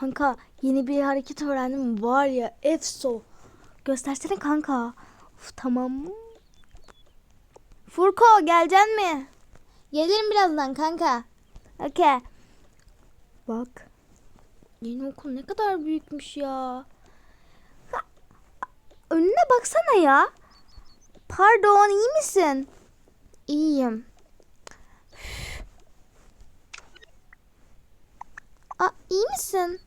Kanka yeni bir hareket öğrendim var ya efso. Göstersene kanka. Uf, tamam. Furko geleceksin mi? Gelirim birazdan kanka. Okey. Bak. Yeni okul ne kadar büyükmüş ya. Ha, Önüne baksana ya. Pardon iyi misin? İyiyim. Aa, iyi misin?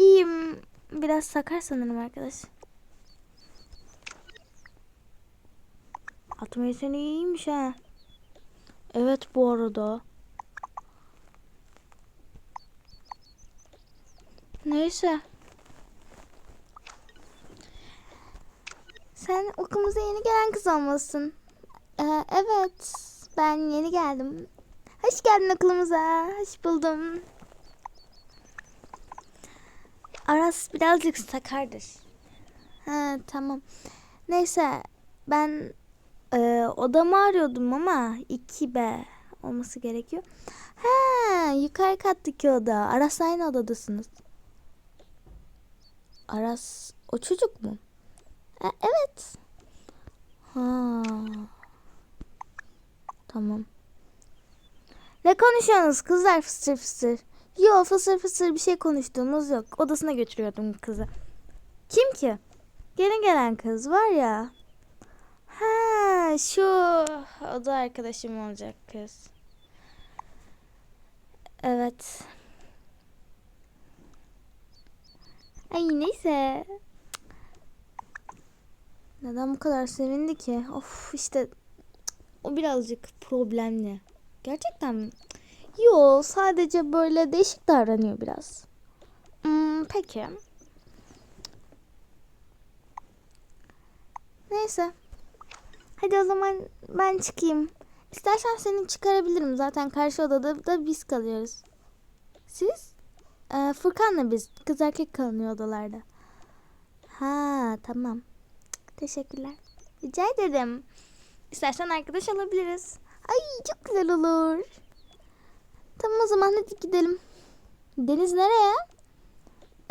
İyiyim. Biraz sakar sanırım arkadaş. Atmayı seni iyiymiş ha. Evet bu arada. Neyse. Sen okulumuza yeni gelen kız olmalısın. Ee, evet. Ben yeni geldim. Hoş geldin okulumuza. Hoş buldum. Aras birazcık sakardır. Ha tamam. Neyse ben e, odamı arıyordum ama 2B olması gerekiyor. Ha yukarı kattaki oda. Aras'la aynı odadasınız. Aras o çocuk mu? Ha, evet. Ha. Tamam. Ne konuşuyorsunuz kızlar fısır fısır? Yok fısır fısır bir şey konuştuğumuz yok. Odasına götürüyordum kızı. Kim ki? Yeni gelen kız var ya. Ha şu o da arkadaşım olacak kız. Evet. Ay neyse. Neden bu kadar sevindi ki? Of işte o birazcık problemli. Gerçekten mi? Yo sadece böyle değişik davranıyor biraz. Hmm, peki. Neyse. Hadi o zaman ben çıkayım. İstersen seni çıkarabilirim. Zaten karşı odada da biz kalıyoruz. Siz? Ee, Furkan'la biz. Kız erkek kalınıyor odalarda. Ha tamam. Teşekkürler. Rica ederim. İstersen arkadaş olabiliriz. Ay çok güzel olur. Tamam o zaman hadi gidelim. Deniz nereye?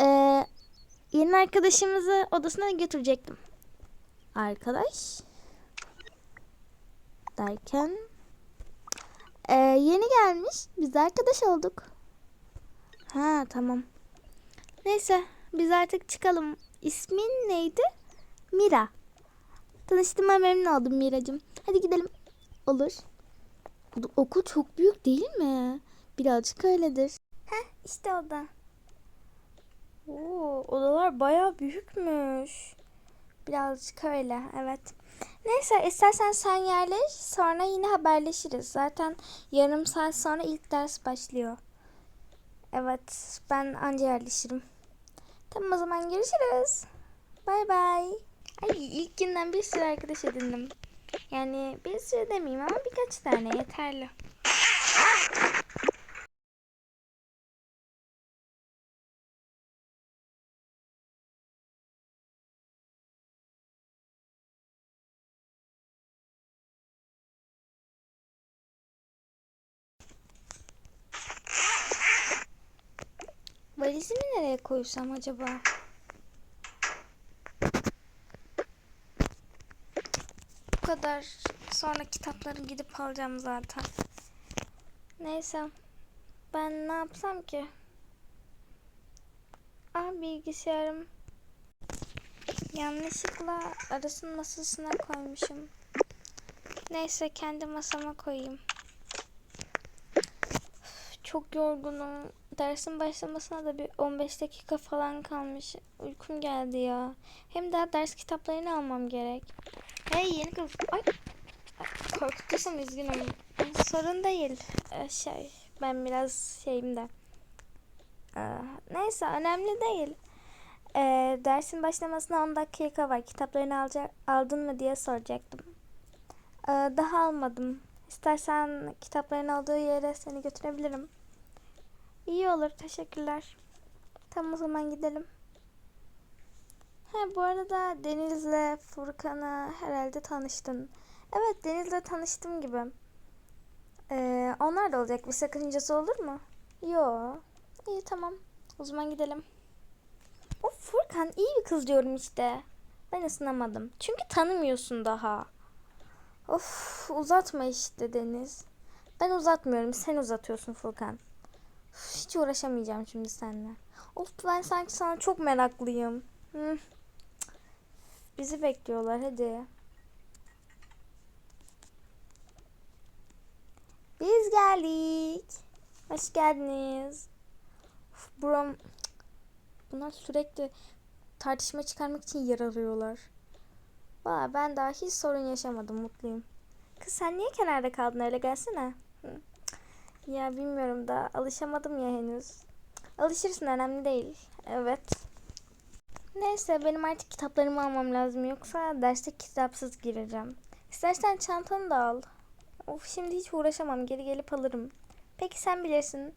Ee, yeni arkadaşımızı odasına götürecektim. Arkadaş? Derken? Ee, yeni gelmiş. Biz arkadaş olduk. Ha tamam. Neyse biz artık çıkalım. İsmin neydi? Mira. Tanıştığıma memnun oldum Miracığım. Hadi gidelim. Olur. Okul çok büyük değil mi? Birazcık öyledir. Heh işte oda. Oo, odalar baya büyükmüş. Birazcık öyle evet. Neyse istersen sen yerleş sonra yine haberleşiriz. Zaten yarım saat sonra ilk ders başlıyor. Evet ben anca yerleşirim. Tamam o zaman görüşürüz. Bay bay. Ay ilk günden bir sürü arkadaş edindim. Yani bir sürü demeyeyim ama birkaç tane yeterli. Nereye koysam acaba? Bu kadar. Sonra kitapları gidip alacağım zaten. Neyse. Ben ne yapsam ki? Ah bilgisayarım. Yanlışlıkla arasının masasına koymuşum. Neyse kendi masama koyayım. Çok yorgunum. Dersin başlamasına da bir 15 dakika falan kalmış. Uykum geldi ya. Hem daha ders kitaplarını almam gerek. Hey yeni kız. Ay. Korkuttuysam üzgünüm. Sorun değil. Ee, şey ben biraz şeyim de. Ee, neyse önemli değil. Ee, dersin başlamasına 10 dakika var. Kitaplarını alacak, aldın mı diye soracaktım. Ee, daha almadım. İstersen kitapların olduğu yere seni götürebilirim. İyi olur. Teşekkürler. Tamam o zaman gidelim. Ha bu arada Deniz'le Furkan'ı herhalde tanıştın. Evet Deniz'le tanıştım gibi. Ee, onlar da olacak. Bir sakıncası olur mu? Yo. İyi tamam. O zaman gidelim. Of Furkan iyi bir kız diyorum işte. Ben ısınamadım. Çünkü tanımıyorsun daha. Of uzatma işte Deniz. Ben uzatmıyorum. Sen uzatıyorsun Furkan. Hiç uğraşamayacağım şimdi seninle. Of ben sanki sana çok meraklıyım. Bizi bekliyorlar hadi. Biz geldik. Hoş geldiniz. Uf, buram... Bunlar sürekli tartışma çıkarmak için yer arıyorlar. Valla ben daha hiç sorun yaşamadım. Mutluyum. Kız sen niye kenarda kaldın öyle gelsene. Hı. Ya bilmiyorum da alışamadım ya henüz. Alışırsın önemli değil. Evet. Neyse benim artık kitaplarımı almam lazım yoksa derste kitapsız gireceğim. İstersen çantanı da al. Of şimdi hiç uğraşamam geri gelip alırım. Peki sen bilirsin.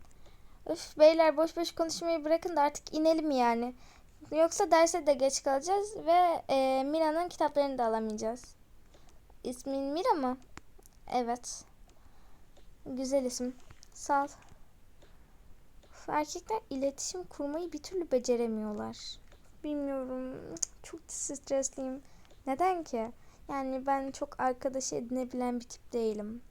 Üf beyler boş boş konuşmayı bırakın da artık inelim yani. Yoksa derse de geç kalacağız ve e, Mira'nın kitaplarını da alamayacağız. İsmin Mira mı? Evet. Güzel isim. Üf, Erkekler iletişim kurmayı bir türlü beceremiyorlar. Bilmiyorum. Çok stresliyim. Neden ki? Yani ben çok arkadaş edinebilen bir tip değilim.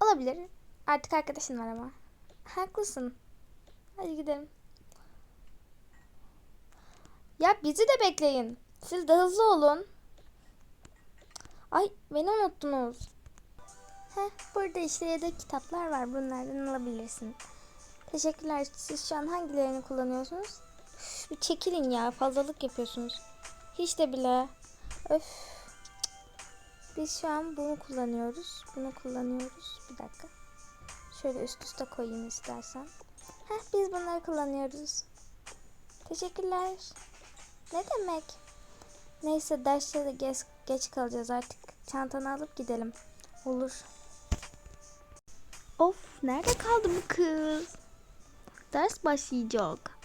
Olabilir. Artık arkadaşın var ama. Haklısın. Hadi gidelim. Ya bizi de bekleyin. Siz de hızlı olun. Ay beni unuttunuz. Heh, burada işte yedek kitaplar var. Bunlardan alabilirsin. Teşekkürler. Siz şu an hangilerini kullanıyorsunuz? Üf, bir çekilin ya. Fazlalık yapıyorsunuz. Hiç de bile. Öf. Biz şu an bunu kullanıyoruz. Bunu kullanıyoruz. Bir dakika. Şöyle üst üste koyayım istersen. Heh, biz bunları kullanıyoruz. Teşekkürler. Ne demek? Neyse derste de geç, geç kalacağız artık. Çantanı alıp gidelim. Olur. Of nerede kaldı bu kız? Ders başlayacak.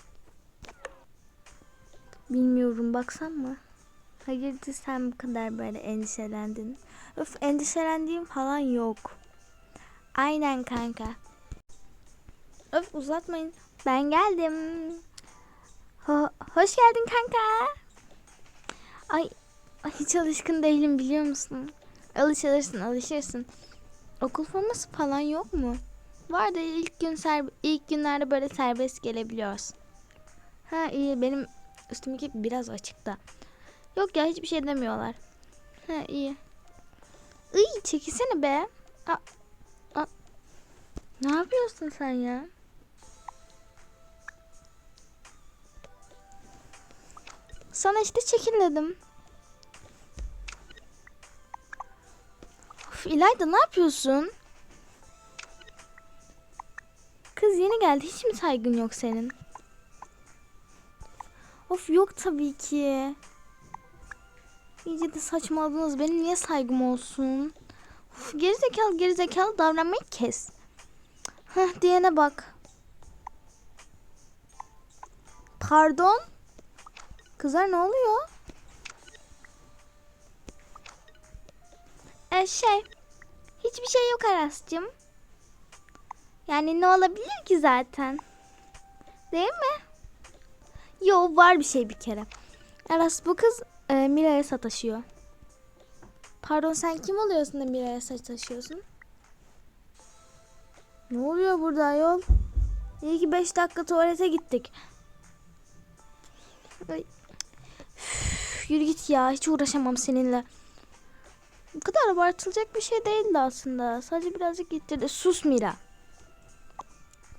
Bilmiyorum baksam mı? Hayırdır sen bu kadar böyle endişelendin? Öf endişelendiğim falan yok. Aynen kanka. Öf uzatmayın. Ben geldim. Ho- hoş geldin kanka. Ay, ay hiç alışkın değilim biliyor musun? Alışırsın alışırsın. Okul forması falan yok mu? Var da ilk gün ser- ilk günlerde böyle serbest gelebiliyoruz. Ha iyi benim üstümdeki biraz açıkta. Yok ya hiçbir şey demiyorlar. Ha iyi. Iy çekilsene be. Aa, aa. Ne yapıyorsun sen ya? Sana işte çekil dedim. İlayda ne yapıyorsun? Kız yeni geldi. Hiç mi saygın yok senin? Of yok tabii ki. İyice de saçmaladınız. Benim niye saygım olsun? Of, gerizekalı gerizekalı davranmayı kes. Heh diyene bak. Pardon? Kızlar ne oluyor? E şey, hiçbir şey yok Aras'cığım. Yani ne olabilir ki zaten? Değil mi? Yo var bir şey bir kere. Aras bu kız e, Mira'ya sataşıyor. Pardon sen kim oluyorsun da Mira'ya sataşıyorsun? Ne oluyor burada yol? İyi ki 5 dakika tuvalete gittik. Üf, yürü git ya hiç uğraşamam seninle. Bu kadar abartılacak bir şey değildi aslında. Sadece birazcık gittirdi. Sus Mira.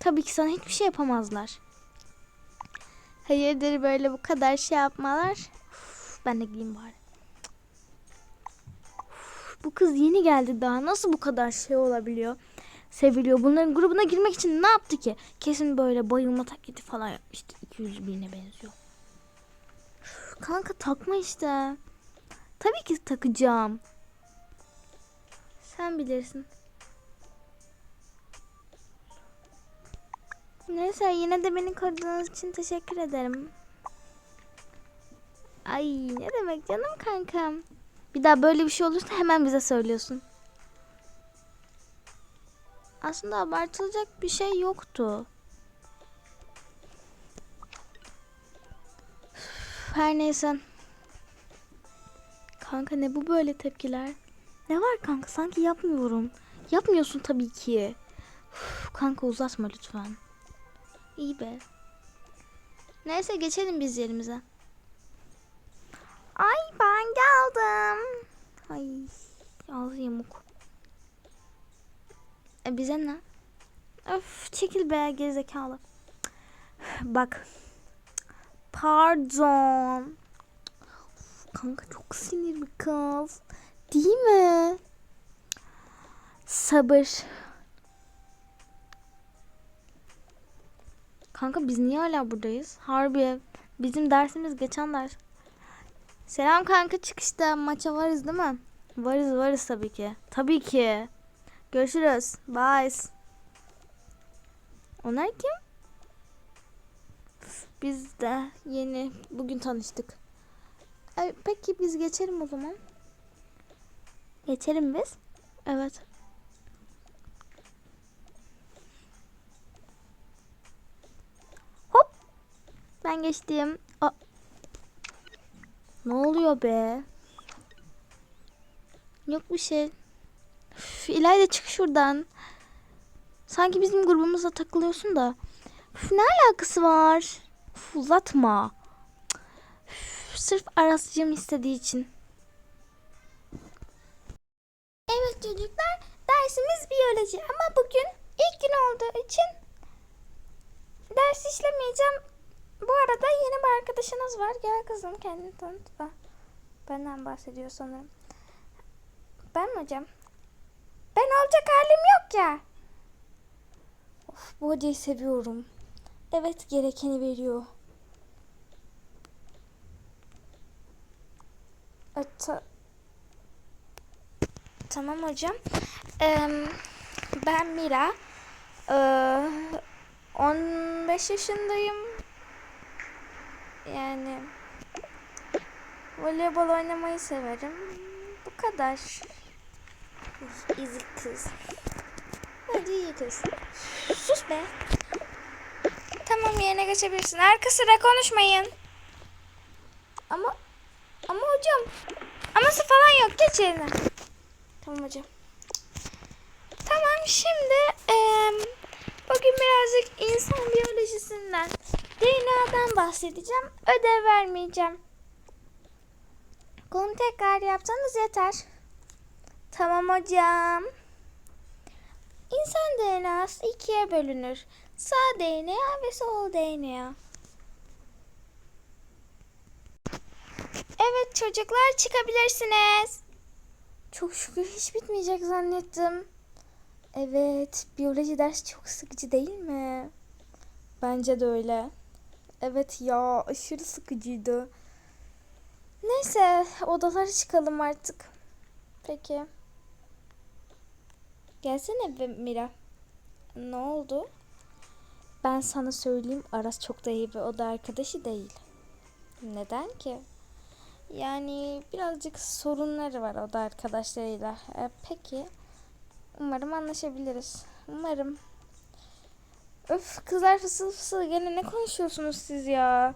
Tabii ki sana hiçbir şey yapamazlar. Hayırdır böyle bu kadar şey yapmalar? Uf, ben de gideyim bari. Uf, bu kız yeni geldi daha. Nasıl bu kadar şey olabiliyor? Seviliyor. Bunların grubuna girmek için ne yaptı ki? Kesin böyle bayılma taklidi falan yapmıştı. 200 birine benziyor. Üf, Kanka takma işte. Tabii ki takacağım. Sen bilirsin. Neyse yine de beni koruduğunuz için teşekkür ederim. Ay ne demek canım kankam. Bir daha böyle bir şey olursa hemen bize söylüyorsun. Aslında abartılacak bir şey yoktu. Her neyse. Kanka ne bu böyle tepkiler? Ne var kanka sanki yapmıyorum. Yapmıyorsun tabii ki. Üf, kanka uzatma lütfen. İyi be. Neyse geçelim biz yerimize. Ay ben geldim. Ay ağzı yamuk. E bize ne? Öf çekil be gerizekalı. Bak. Pardon. Kanka çok sinirli kız. Değil mi? Sabır. Kanka biz niye hala buradayız? Harbi. Bizim dersimiz geçen ders. Selam kanka çıkışta maça varız değil mi? Varız varız tabii ki. Tabii ki. Görüşürüz. Bye. Onlar kim? Biz de yeni bugün tanıştık. Peki biz geçelim o zaman. Geçelim biz. Evet. Hop. Ben geçtim. Aa. Ne oluyor be? Yok bir şey. Üf, İlayda çık şuradan. Sanki bizim grubumuza takılıyorsun da. Üf, ne alakası var? Üf, uzatma. Üf, sırf Aras'cığım istediği için. Evet çocuklar dersimiz biyoloji ama bugün ilk gün olduğu için ders işlemeyeceğim. Bu arada yeni bir arkadaşınız var. Gel kızım kendini tanıt. Bak, Benden bahsediyor sanırım. Ben mi hocam? Ben olacak halim yok ya. Of bu hocayı seviyorum. Evet gerekeni veriyor. E, ta- tamam hocam. Em, ben Mira. Ee, 15 yaşındayım. Yani voleybol oynamayı severim. Bu kadar. Ezik kız. Hadi iyi kız. Sus be. Tamam yerine geçebilirsin. Arka sıra konuşmayın. Ama ama hocam aması falan yok. Geç yerine. Hocam. Tamam şimdi em, bugün birazcık insan biyolojisinden DNA'dan bahsedeceğim. Ödev vermeyeceğim. Konu tekrar yapsanız yeter. Tamam hocam. İnsan DNA'sı ikiye bölünür. Sağ DNA ve sol DNA. Evet çocuklar çıkabilirsiniz. Çok şükür hiç bitmeyecek zannettim. Evet, biyoloji dersi çok sıkıcı değil mi? Bence de öyle. Evet ya, aşırı sıkıcıydı. Neyse, odalara çıkalım artık. Peki. Gelsene Mira. Ne oldu? Ben sana söyleyeyim Aras çok da iyi bir oda arkadaşı değil. Neden ki? Yani birazcık sorunları var oda arkadaşlarıyla. E, peki. Umarım anlaşabiliriz. Umarım. Öf kızlar fısıl fısıl gene ne konuşuyorsunuz siz ya?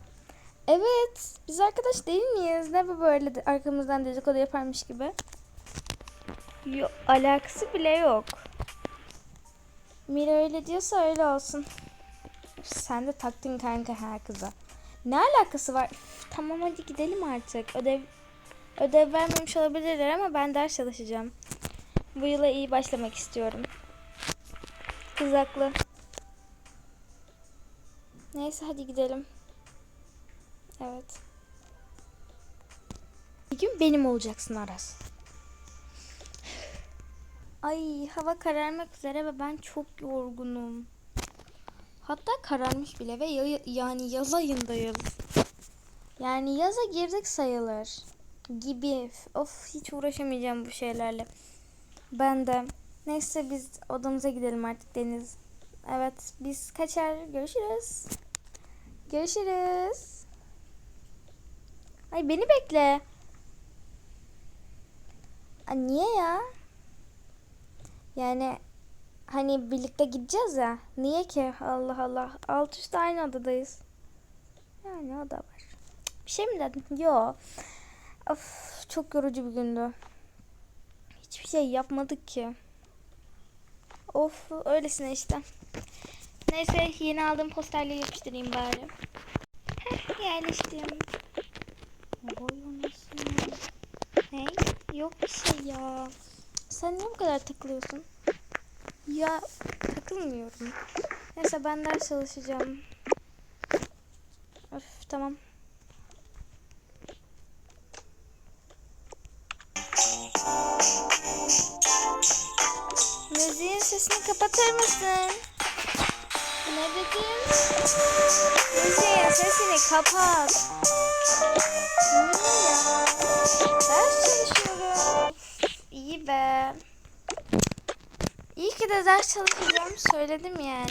Evet biz arkadaş değil miyiz? Ne bu böyle arkamızdan dedikodu yaparmış gibi? Yok alakası bile yok. Mira öyle diyorsa öyle olsun. Sen de taktın kanka her kıza. Ne alakası var? Üf, tamam hadi gidelim artık. Ödev ödev vermemiş olabilirler ama ben ders çalışacağım. Bu yıla iyi başlamak istiyorum. Kız haklı. Neyse hadi gidelim. Evet. Bir gün benim olacaksın Aras. Ay hava kararmak üzere ve ben çok yorgunum. Hatta kararmış bile ve ya- yani yaz ayındayız. Yani yaza girdik sayılır. Gibi. Of hiç uğraşamayacağım bu şeylerle. Ben de. Neyse biz odamıza gidelim artık Deniz. Evet biz kaçar. Görüşürüz. Görüşürüz. Ay beni bekle. Ay, niye ya? Yani hani birlikte gideceğiz ya. Niye ki? Allah Allah. Alt üstte aynı odadayız. Yani o da var. Bir şey mi dedin? Yo. Of çok yorucu bir gündü. Hiçbir şey yapmadık ki. Of öylesine işte. Neyse yeni aldığım posterleri yapıştırayım bari. Heh, yerleştim. Ne? Yok bir şey ya. Sen niye bu kadar takılıyorsun? Ya takılmıyorum. Neyse ben ders çalışacağım. Öf tamam. Müziğin sesini kapatır mısın? Ne dedim? Müziğin sesini kapat. Niye? Ders çalışıyorum. İyi be. İyi ki de ders çalışacağım söyledim yani.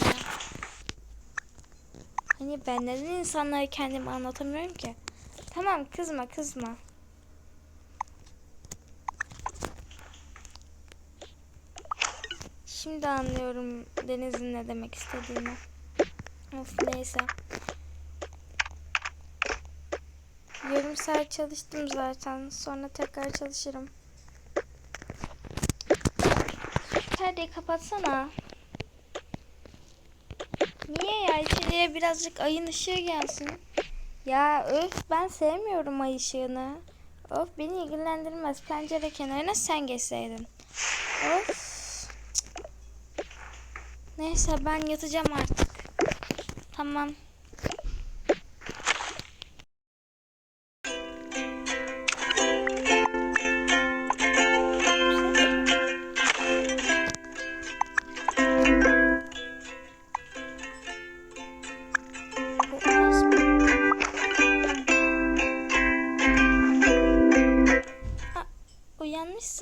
Hani ben neden insanlara kendimi anlatamıyorum ki? Tamam kızma kızma. Şimdi anlıyorum Deniz'in ne demek istediğini. Of neyse. Yarım saat çalıştım zaten. Sonra tekrar çalışırım. Şu perdeyi kapatsana. Niye ya? İçeriye birazcık ayın ışığı gelsin. Ya öf ben sevmiyorum ay ışığını. Of beni ilgilendirmez. Pencere kenarına sen geçseydin. Of. Neyse ben yatacağım artık. Tamam.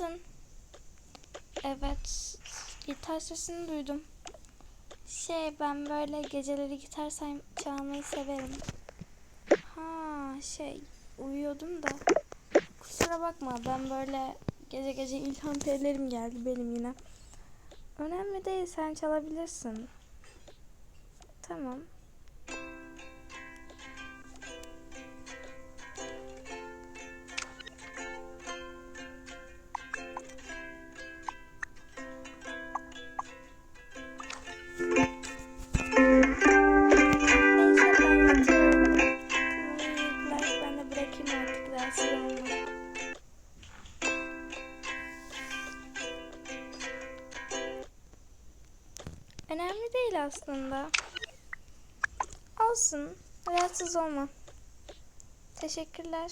Uyanmışsın. Evet. Gitar sesini duydum. Şey ben böyle geceleri gitar çalmayı severim. Ha şey uyuyordum da. Kusura bakma ben böyle gece gece ilham perilerim geldi benim yine. Önemli değil sen çalabilirsin. Tamam. Teşekkürler.